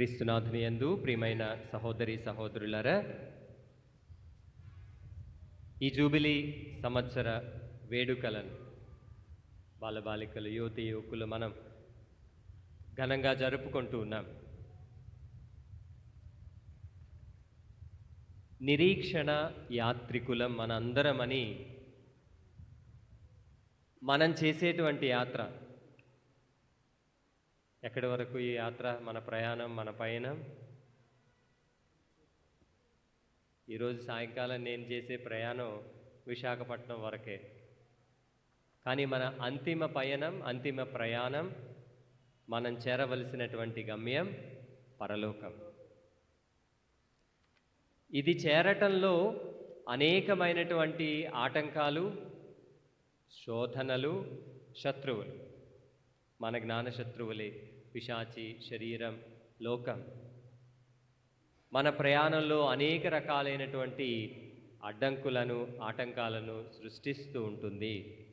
క్రీస్తునాథుని యందు ప్రియమైన సహోదరి సహోదరులరా ఈ జూబిలీ సంవత్సర వేడుకలను బాలబాలికలు యువతి యువకులు మనం ఘనంగా జరుపుకుంటూ ఉన్నాం. నిరీక్షణ యాత్రికులం మనందరమని మనం చేసేటువంటి యాత్ర ఎక్కడి వరకు ఈ యాత్ర మన ప్రయాణం మన పయనం? ఈరోజు సాయంకాలం నేను చేసే ప్రయాణం విశాఖపట్నం వరకే. కానీ మన అంతిమ పయనం అంతిమ ప్రయాణం మనం చేరవలసినటువంటి గమ్యం పరలోకం. ఇది చేరటంలో అనేకమైనటువంటి ఆటంకాలు శోధనలు శత్రువులు. మన జ్ఞానశత్రువులే పిశాచి శరీరం లోకం. మన ప్రయాణంలో అనేక రకాలైనటువంటి అడ్డంకులను ఆటంకాలను సృష్టిస్తూ ఉంటుంది.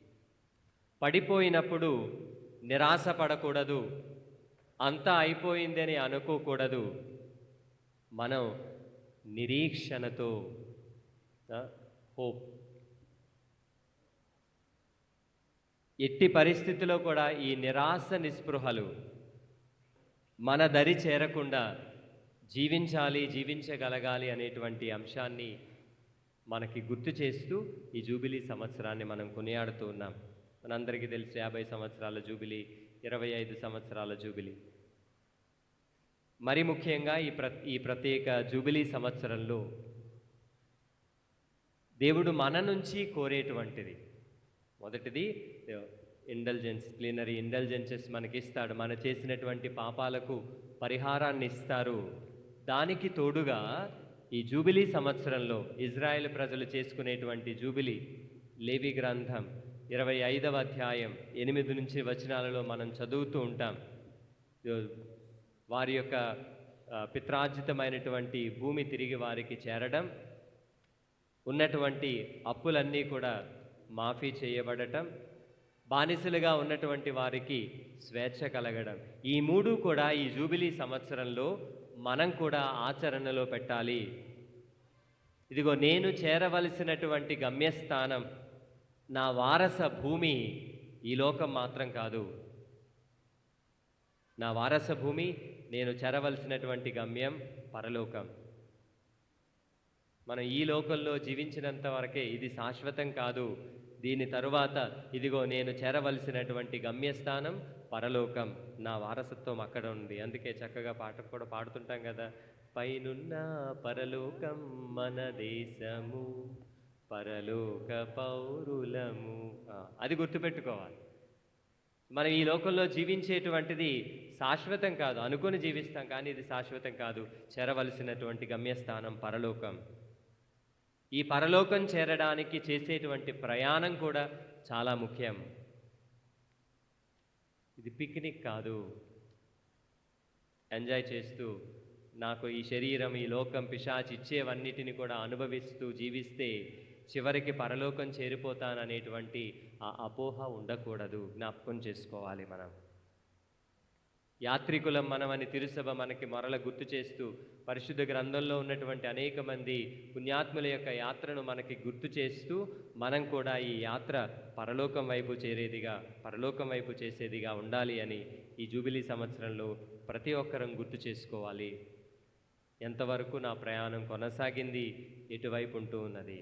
పడిపోయినప్పుడు నిరాశ పడకూడదు అంతా అయిపోయిందని అనుకోకూడదు. మనం నిరీక్షణతో హోప్ ఎట్టి పరిస్థితిలో కూడా ఈ నిరాశ నిస్పృహలు మన దరి చేరకుండా జీవించాలి జీవించగలగాలి అనేటువంటి అంశాన్ని మనకి గుర్తు చేస్తూ ఈ జూబిలీ సంవత్సరాన్ని మనం కొనియాడుతూ ఉన్నాం. మనందరికీ తెలిసి యాభై సంవత్సరాల జూబిలీ ఇరవై ఐదు సంవత్సరాల జూబిలీ. మరి ముఖ్యంగా ఈ ప్ర ఈ ప్రత్యేక జూబిలీ సంవత్సరంలో దేవుడు మన నుంచి కోరేటువంటిది. మొదటిది ఇండల్జెన్స్ ప్లీనరీ ఇండల్జెన్సెస్ మనకి ఇస్తాడు మన చేసినటువంటి పాపాలకు పరిహారాన్ని ఇస్తారు దానికి తోడుగా ఈ జూబిలీ సంవత్సరంలో ఇజ్రాయెల్ ప్రజలు చేసుకునేటువంటి జూబిలీ లేవి గ్రంథం ఇరవై ఐదవ అధ్యాయం ఎనిమిది నుంచి వచనాలలో మనం చదువుతూ ఉంటాం. వారి యొక్క పిత్రార్జితమైనటువంటి భూమి తిరిగి వారికి చేరడం ఉన్నటువంటి అప్పులన్నీ కూడా మాఫీ చేయబడటం బానిసలుగా ఉన్నటువంటి వారికి స్వేచ్ఛ కలగడం. ఈ మూడు కూడా ఈ జూబిలీ సంవత్సరంలో మనం కూడా ఆచరణలో పెట్టాలి. ఇదిగో నేను చేరవలసినటువంటి గమ్యస్థానం నా వారస భూమి ఈ లోకం మాత్రం కాదు. నా వారస భూమి నేను చేరవలసినటువంటి గమ్యం పరలోకం. మనం ఈ లోకంలో జీవించినంత వరకే ఇది శాశ్వతం కాదు. దీని తరువాత ఇదిగో నేను చేరవలసినటువంటి గమ్యస్థానం పరలోకం. నా వారసత్వం అక్కడ ఉంది. అందుకే చక్కగా పాట కూడా పాడుతుంటాం కదా. పైనున్న పరలోకం మన దేశము పరలోక పౌరులము. అది గుర్తుపెట్టుకోవాలి. మనం ఈ లోకంలో జీవించేటువంటిది శాశ్వతం కాదు. అనుకుని జీవిస్తాం కానీ ఇది శాశ్వతం కాదు. చేరవలసినటువంటి గమ్యస్థానం పరలోకం. ఈ పరలోకం చేరడానికి చేసేటువంటి ప్రయాణం కూడా చాలా ముఖ్యం. ఇది పిక్నిక్ కాదు. ఎంజాయ్ చేస్తూ నాకు ఈ శరీరం ఈ లోకం పిశాచి ఇచ్చేవన్నిటిని కూడా అనుభవిస్తూ జీవిస్తే చివరికి పరలోకం చేరిపోతాననేటువంటి ఆ అపోహ ఉండకూడదు. జ్ఞాపకం చేసుకోవాలి మనం. యాత్రికులం మనమని తిరుసభ మనకి మరల గుర్తు చేస్తూ పరిశుద్ధ గ్రంథంలో ఉన్నటువంటి అనేక మంది పుణ్యాత్ముల యొక్క యాత్రను మనకి గుర్తు చేస్తూ మనం కూడా ఈ యాత్ర పరలోకం వైపు చేరేదిగా పరలోకం వైపు చేసేదిగా ఉండాలి అని ఈ జూబిలీ సంవత్సరంలో ప్రతి ఒక్కరం గుర్తు చేసుకోవాలి. ఎంతవరకు నా ప్రయాణం కొనసాగింది ఎటువైపు ఉంటూ ఉన్నది?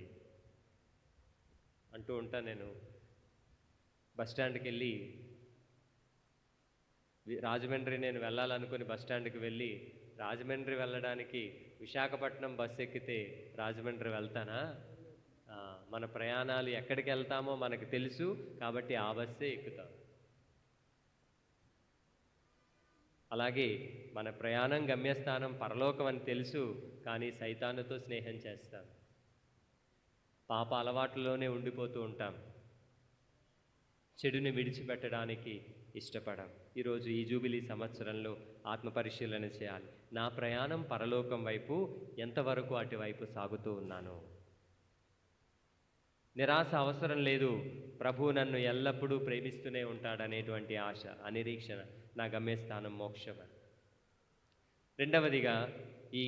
అంటూ ఉంటా నేను. బస్ స్టాండ్కి వెళ్ళి రాజమండ్రి నేను వెళ్ళాలనుకుని బస్ స్టాండ్కి వెళ్ళి రాజమండ్రి వెళ్ళడానికి విశాఖపట్నం బస్ ఎక్కితే రాజమండ్రి వెళ్తానా? మన ప్రయాణాలు ఎక్కడికి వెళ్తామో మనకు తెలుసు కాబట్టి ఆ బస్సే ఎక్కుతాం. అలాగే మన ప్రయాణం గమ్యస్థానం పరలోకం అని తెలుసు కానీ సైతానుతో స్నేహం చేస్తాం. పాప అలవాట్లలోనే ఉండిపోతూ ఉంటాం. చెడుని విడిచిపెట్టడానికి ఇష్టపడం. ఈరోజు ఈ జూబిలీ సంవత్సరంలో ఆత్మ పరిశీలన చేయాలి. నా ప్రయాణం పరలోకం వైపు ఎంతవరకు అటువైపు సాగుతూ ఉన్నాను. నిరాశ అవసరం లేదు. ప్రభు నన్ను ఎల్లప్పుడూ ప్రేమిస్తూనే ఉంటాడనేటువంటి ఆశ అనిరీక్షణ నా గమ్యస్థానం మోక్షమని రెండవదిగా ఈ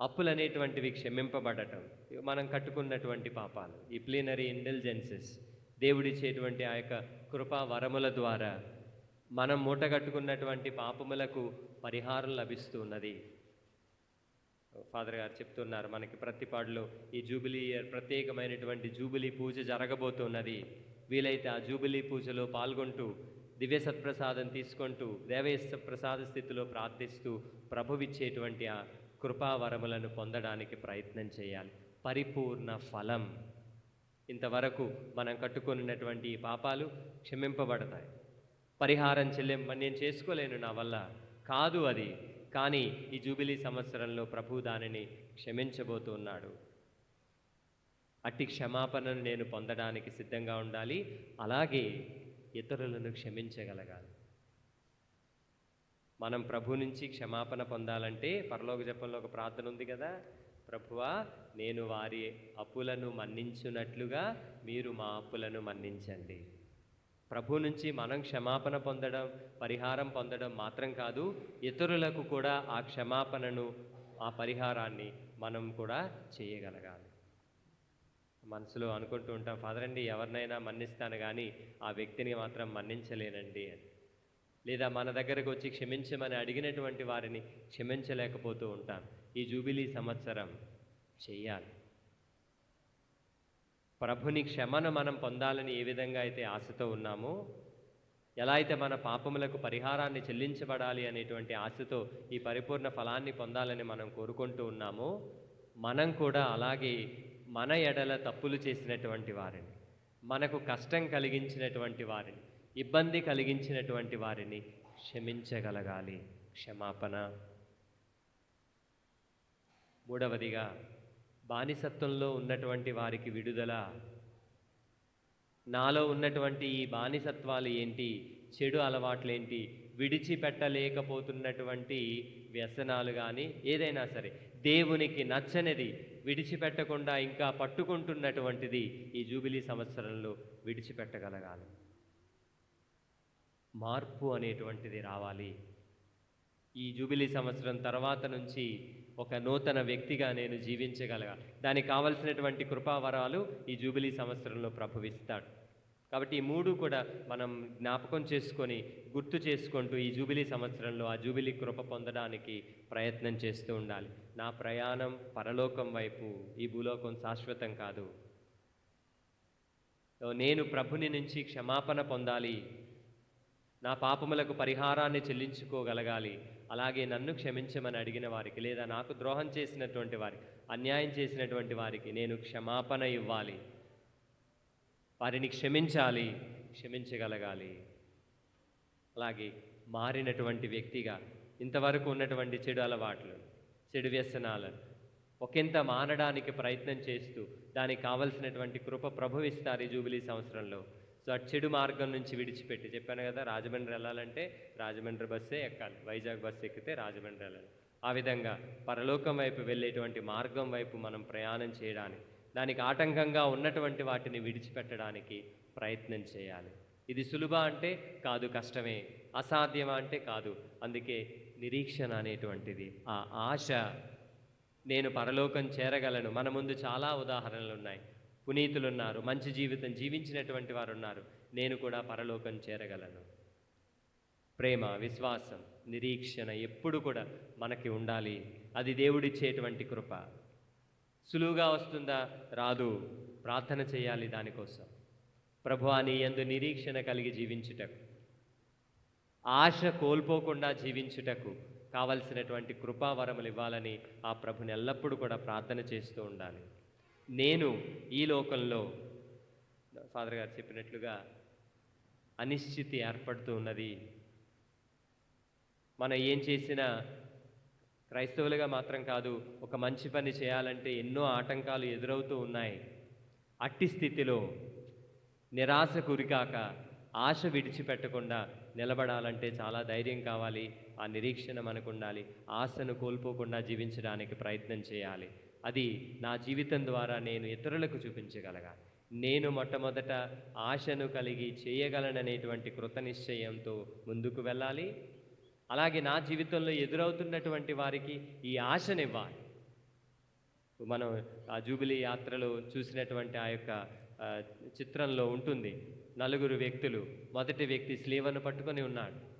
అప్పులు అనేటువంటివి క్షమింపబడటం. మనం కట్టుకున్నటువంటి పాపాలు ఈ ప్లీనరీ ఇంటెలిజెన్సెస్ దేవుడిచ్చేటువంటి ఆ యొక్క కృపా వరముల ద్వారా మనం మూటగట్టుకున్నటువంటి పాపములకు పరిహారం లభిస్తూ ఉన్నది. ఫాదర్ గారు చెప్తున్నారు మనకి ప్రతిపాడులో ఈ జూబిలీ ఇయర్ ప్రత్యేకమైనటువంటి జూబిలీ పూజ జరగబోతున్నది. వీలైతే ఆ జూబిలీ పూజలో పాల్గొంటూ దివ్య సత్ప్రసాదం తీసుకుంటూ దేవేశ ప్రసాద స్థితిలో ప్రార్థిస్తూ ప్రభువిచ్చేటువంటి ఆ కృపావరములను పొందడానికి ప్రయత్నం చేయాలి. పరిపూర్ణ ఫలం. ఇంతవరకు మనం కట్టుకున్నటువంటి ఈ పాపాలు క్షమింపబడతాయి. పరిహారం చెల్లింపని నేను చేసుకోలేను నా వల్ల. కాదు అది కానీ ఈ జూబిలీ సంవత్సరంలో ప్రభు దానిని క్షమించబోతున్నాడు. అట్టి క్షమాపణను నేను పొందడానికి సిద్ధంగా ఉండాలి. అలాగే ఇతరులను క్షమించగలగాలి. మనం ప్రభు నుంచి క్షమాపణ పొందాలంటే పరలోక జపంలో ఒక ప్రార్థన ఉంది కదా? ప్రభువా నేను వారి అప్పులను మన్నించున్నట్లుగా మీరు మా అప్పులను మన్నించండి. ప్రభు నుంచి మనం క్షమాపణ పొందడం పరిహారం పొందడం మాత్రం కాదు ఇతరులకు కూడా ఆ క్షమాపణను ఆ పరిహారాన్ని మనం కూడా చేయగలగాలి. మనసులో అనుకుంటూ ఉంటాం ఫాదర్ అండి ఎవరినైనా మన్నిస్తాను కానీ ఆ వ్యక్తిని మాత్రం మన్నించలేనండి అని. లేదా మన దగ్గరకు వచ్చి క్షమించమని అడిగినటువంటి వారిని క్షమించలేకపోతూ ఉంటాం. ఈ జూబిలీ సంవత్సరం చేయాలి. ప్రభుని క్షమను మనం పొందాలని ఏ విధంగా అయితే ఆశతో ఉన్నామో ఎలా అయితే మన పాపములకు పరిహారాన్ని చెల్లించబడాలి అనేటువంటి ఆశతో ఈ పరిపూర్ణ ఫలాన్ని పొందాలని మనం కోరుకుంటూ ఉన్నామో మనం కూడా అలాగే మన ఎడల తప్పులు చేసినటువంటి వారిని మనకు కష్టం కలిగించినటువంటి వారిని ఇబ్బంది కలిగించినటువంటి వారిని క్షమించగలగాలి. క్షమాపణ. మూడవదిగా బానిసత్వంలో ఉన్నటువంటి వారికి విడుదల. నాలో ఉన్నటువంటి ఈ బానిసత్వాలు ఏంటి? చెడు అలవాట్లేంటి? విడిచిపెట్టలేకపోతున్నటువంటి వ్యసనాలు కానీ ఏదైనా సరే దేవునికి నచ్చనిది విడిచిపెట్టకుండా ఇంకా పట్టుకుంటున్నటువంటిది ఈ జూబిలీ సంవత్సరంలో విడిచిపెట్టగలగాలి. మార్పు అనేటువంటిది రావాలి. ఈ జూబిలీ సంవత్సరం తర్వాత నుంచి ఒక నూతన వ్యక్తిగా నేను జీవించగలగాలి దానికి కావలసినటువంటి కృపావరాలు ఈ జూబిలీ సంవత్సరంలో ప్రభువిస్తాడు కాబట్టి ఈ మూడు కూడా మనం జ్ఞాపకం చేసుకొని గుర్తు చేసుకుంటూ ఈ జూబిలీ సంవత్సరంలో ఆ జూబిలీ కృప పొందడానికి ప్రయత్నం చేస్తూ ఉండాలి. నా ప్రయాణం పరలోకం వైపు ఈ భూలోకం శాశ్వతం కాదు. నేను ప్రభుని నుంచి క్షమాపణ పొందాలి. నా పాపములకు పరిహారాన్ని చెల్లించుకోగలగాలి. అలాగే నన్ను క్షమించమని అడిగిన వారికి లేదా నాకు ద్రోహం చేసినటువంటి వారికి అన్యాయం చేసినటువంటి వారికి నేను క్షమాపణ ఇవ్వాలి. వారిని క్షమించాలి క్షమించగలగాలి. అలాగే మారినటువంటి వ్యక్తిగా ఇంతవరకు ఉన్నటువంటి చెడు అలవాట్లు చెడు వ్యసనాలను ఒకంత మానడానికి ప్రయత్నం చేస్తూ దానికి కావలసినటువంటి కృప ప్రభువిస్తారు ఈ జూబిలీ సంవత్సరంలో. సో ఆ చెడు మార్గం నుంచి విడిచిపెట్టి చెప్పాను కదా రాజమండ్రి వెళ్ళాలంటే రాజమండ్రి బస్సే ఎక్కాలి వైజాగ్ బస్సు ఎక్కితే రాజమండ్రి వెళ్ళాలి. ఆ విధంగా పరలోకం వైపు వెళ్ళేటువంటి మార్గం వైపు మనం ప్రయాణం చేయడానికి దానికి ఆటంకంగా ఉన్నటువంటి వాటిని విడిచిపెట్టడానికి ప్రయత్నం చేయాలి. ఇది సులుభ అంటే కాదు కష్టమే అసాధ్యమా అంటే కాదు అందుకే నిరీక్షణ అనేటువంటిది. ఆ ఆశ నేను పరలోకం చేరగలను. మన ముందు చాలా ఉదాహరణలు ఉన్నాయి. పునీతులు ఉన్నారు మంచి జీవితం జీవించినటువంటి వారు ఉన్నారు నేను కూడా పరలోకం చేరగలను. ప్రేమ విశ్వాసం నిరీక్షణ ఎప్పుడు కూడా మనకి ఉండాలి. అది దేవుడిచ్చేటువంటి కృప. సులువుగా వస్తుందా? రాదు. ప్రార్థన చేయాలి దానికోసం. ప్రభువా నీ యందు నిరీక్షణ కలిగి జీవించుటకు ఆశ కోల్పోకుండా జీవించుటకు కావలసినటువంటి కృపావరములు ఇవ్వాలని ఆ ప్రభుని ఎల్లప్పుడూ కూడా ప్రార్థన చేస్తూ ఉండాలి. నేను ఈ లోకంలో ఫాదర్ గారు చెప్పినట్లుగా అనిశ్చితి ఏర్పడుతూ ఉన్నది. మనం ఏం చేసినా క్రైస్తవులుగా మాత్రం కాదు ఒక మంచి పని చేయాలంటే ఎన్నో ఆటంకాలు ఎదురవుతూ ఉన్నాయి. అట్టి స్థితిలో నిరాశ గురికాక ఆశ విడిచిపెట్టకుండా నిలబడాలంటే చాలా ధైర్యం కావాలి. ఆ నిరీక్షణ మనకు ఉండాలి ఆశను కోల్పోకుండా జీవించడానికి ప్రయత్నం చేయాలి. అది నా జీవితం ద్వారా నేను ఇతరులకు చూపించగలగాలి నేను మొట్టమొదట ఆశను కలిగి చేయగలననేటువంటి కృత నిశ్చయంతో ముందుకు వెళ్ళాలి. అలాగే నా జీవితంలో ఎదురవుతున్నటువంటి వారికి ఈ ఆశనివ్వాలి. మనం ఆ జూబిలీ యాత్రలో చూసినటువంటి ఆ యొక్క చిత్రంలో ఉంటుంది. నలుగురు వ్యక్తులు. మొదటి వ్యక్తి స్లీవను పట్టుకొని ఉన్నాడు.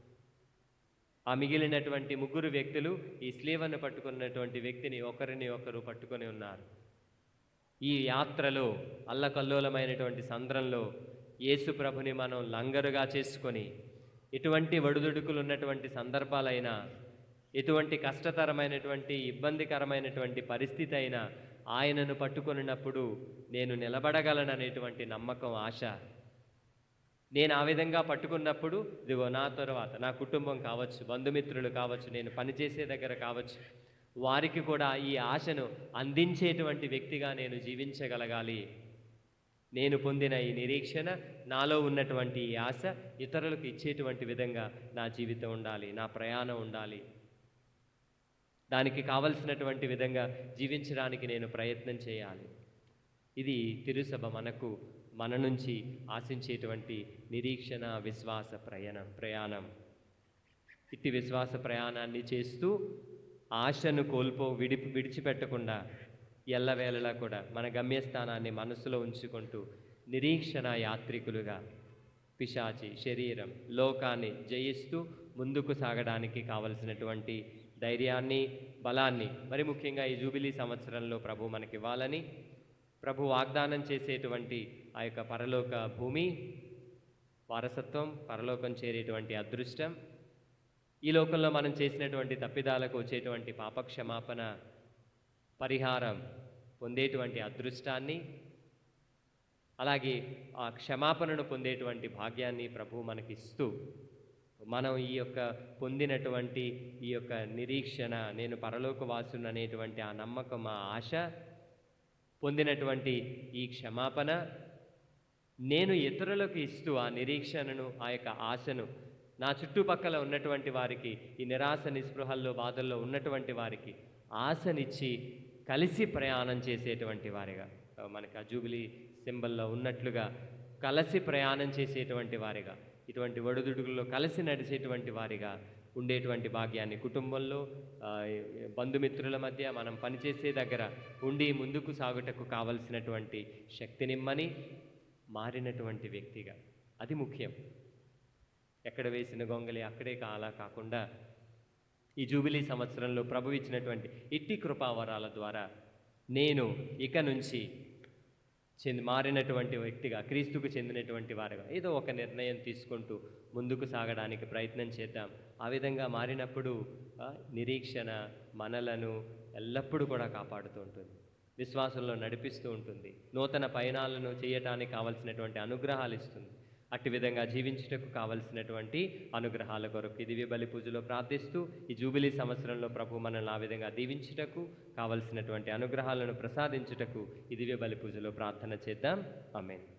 ఆ మిగిలినటువంటి ముగ్గురు వ్యక్తులు ఈ స్లీవను పట్టుకున్నటువంటి వ్యక్తిని ఒకరిని ఒకరు పట్టుకొని ఉన్నారు. ఈ యాత్రలో అల్లకల్లోలమైనటువంటి సంద్రంలో యేసు ప్రభుని మనం లంగరుగా చేసుకొని ఎటువంటి ఒడిదుడుకులు ఉన్నటువంటి సందర్భాలైనా ఎటువంటి కష్టతరమైనటువంటి ఇబ్బందికరమైనటువంటి పరిస్థితి అయినా ఆయనను పట్టుకొనినప్పుడు నేను నిలబడగలననేటువంటి నమ్మకం ఆశ నేను ఆ విధంగా పట్టుకున్నప్పుడు ఇదిగో నా తర్వాత నా కుటుంబం కావచ్చు బంధుమిత్రులు కావచ్చు నేను పనిచేసే దగ్గర కావచ్చు వారికి కూడా ఈ ఆశను అందించేటువంటి వ్యక్తిగా నేను జీవించగలగాలి. నేను పొందిన ఈ నిరీక్షణ నాలో ఉన్నటువంటి ఈ ఆశ ఇతరులకు ఇచ్చేటువంటి విధంగా నా జీవితం ఉండాలి నా ప్రయాణం ఉండాలి. దానికి కావలసినటువంటి విధంగా జీవించడానికి నేను ప్రయత్నం చేయాలి. ఇది తిరుసభ మనకు మన నుంచి ఆశించేటువంటి నిరీక్షణ విశ్వాస ప్రయాణం ప్రయాణం. ఇట్టి విశ్వాస ప్రయాణాన్ని చేస్తూ ఆశను కోల్పో విడి విడిచిపెట్టకుండా ఎల్లవేళలా కూడా మన గమ్యస్థానాన్ని మనసులో ఉంచుకుంటూ నిరీక్షణ యాత్రికులుగా పిశాచి శరీరం లోకాన్ని జయిస్తూ ముందుకు సాగడానికి కావలసినటువంటి ధైర్యాన్ని బలాన్ని మరి ముఖ్యంగా ఈ జూబిలీ సంవత్సరంలో ప్రభు మనకి ఇవ్వాలని ప్రభు వాగ్దానం చేసేటువంటి ఆ యొక్క పరలోక భూమి వారసత్వం పరలోకం చేరేటువంటి అదృష్టం ఈ లోకంలో మనం చేసినటువంటి తప్పిదాలకు వచ్చేటువంటి పాపక్షమాపణ పరిహారం పొందేటువంటి అదృష్టాన్ని అలాగే ఆ క్షమాపణను పొందేటువంటి భాగ్యాన్ని ప్రభు మనకిస్తూ మనం ఈ యొక్క పొందినటువంటి ఈ యొక్క నిరీక్షణ నేను పరలోకవాసును అనేటువంటి ఆ నమ్మకం ఆ ఆశ పొందినటువంటి ఈ క్షమాపణ నేను ఇతరులకు ఇస్తూ ఆ నిరీక్షణను ఆ యొక్క ఆశను నా చుట్టుపక్కల ఉన్నటువంటి వారికి ఈ నిరాశ నిస్పృహల్లో బాధల్లో ఉన్నటువంటి వారికి ఆశనిచ్చి కలిసి ప్రయాణం చేసేటువంటి వారిగా మనకి ఆ జూబిలీ సింబల్లో ఉన్నట్లుగా కలిసి ప్రయాణం చేసేటువంటి వారిగా ఇటువంటి ఒడిదుడుకుల్లో కలిసి నడిచేటువంటి వారిగా ఉండేటువంటి భాగ్యాన్ని. కుటుంబంలో బంధుమిత్రుల మధ్య మనం పనిచేసే దగ్గర ఉండి ముందుకు సాగుటకు కావలసినటువంటి శక్తినిమ్మని మారినటువంటి వ్యక్తిగా. అది ముఖ్యం. ఎక్కడ వేసిన గొంగలి అక్కడే కాలా కాకుండా ఈ జూబిలీ సంవత్సరంలో ప్రభు ఇచ్చినటువంటి ఇట్టి కృపావరాల ద్వారా నేను ఇక నుంచి చెంది మారినటువంటి వ్యక్తిగా క్రీస్తుకు చెందినటువంటి వారుగా ఏదో ఒక నిర్ణయం తీసుకుంటూ ముందుకు సాగడానికి ప్రయత్నం చేద్దాం. ఆ విధంగా మారినప్పుడు నిరీక్షణ మనలను ఎల్లప్పుడూ కూడా కాపాడుతూ ఉంటుంది. విశ్వాసంలో నడిపిస్తూ ఉంటుంది. నూతన పయనాలను చేయటానికి కావలసినటువంటి అనుగ్రహాలు ఇస్తుంది. అట్టి విధంగా జీవించుటకు కావలసినటువంటి అనుగ్రహాల కొరకు ఇది బలి పూజలో ప్రార్థిస్తూ ఈ జూబిలీ సంవత్సరంలో ప్రభు మనల్ని ఆ విధంగా దీవించుటకు కావలసినటువంటి అనుగ్రహాలను ప్రసాదించుటకు ఈ బలి పూజలో ప్రార్థన చేద్దాం. ఆమెన్.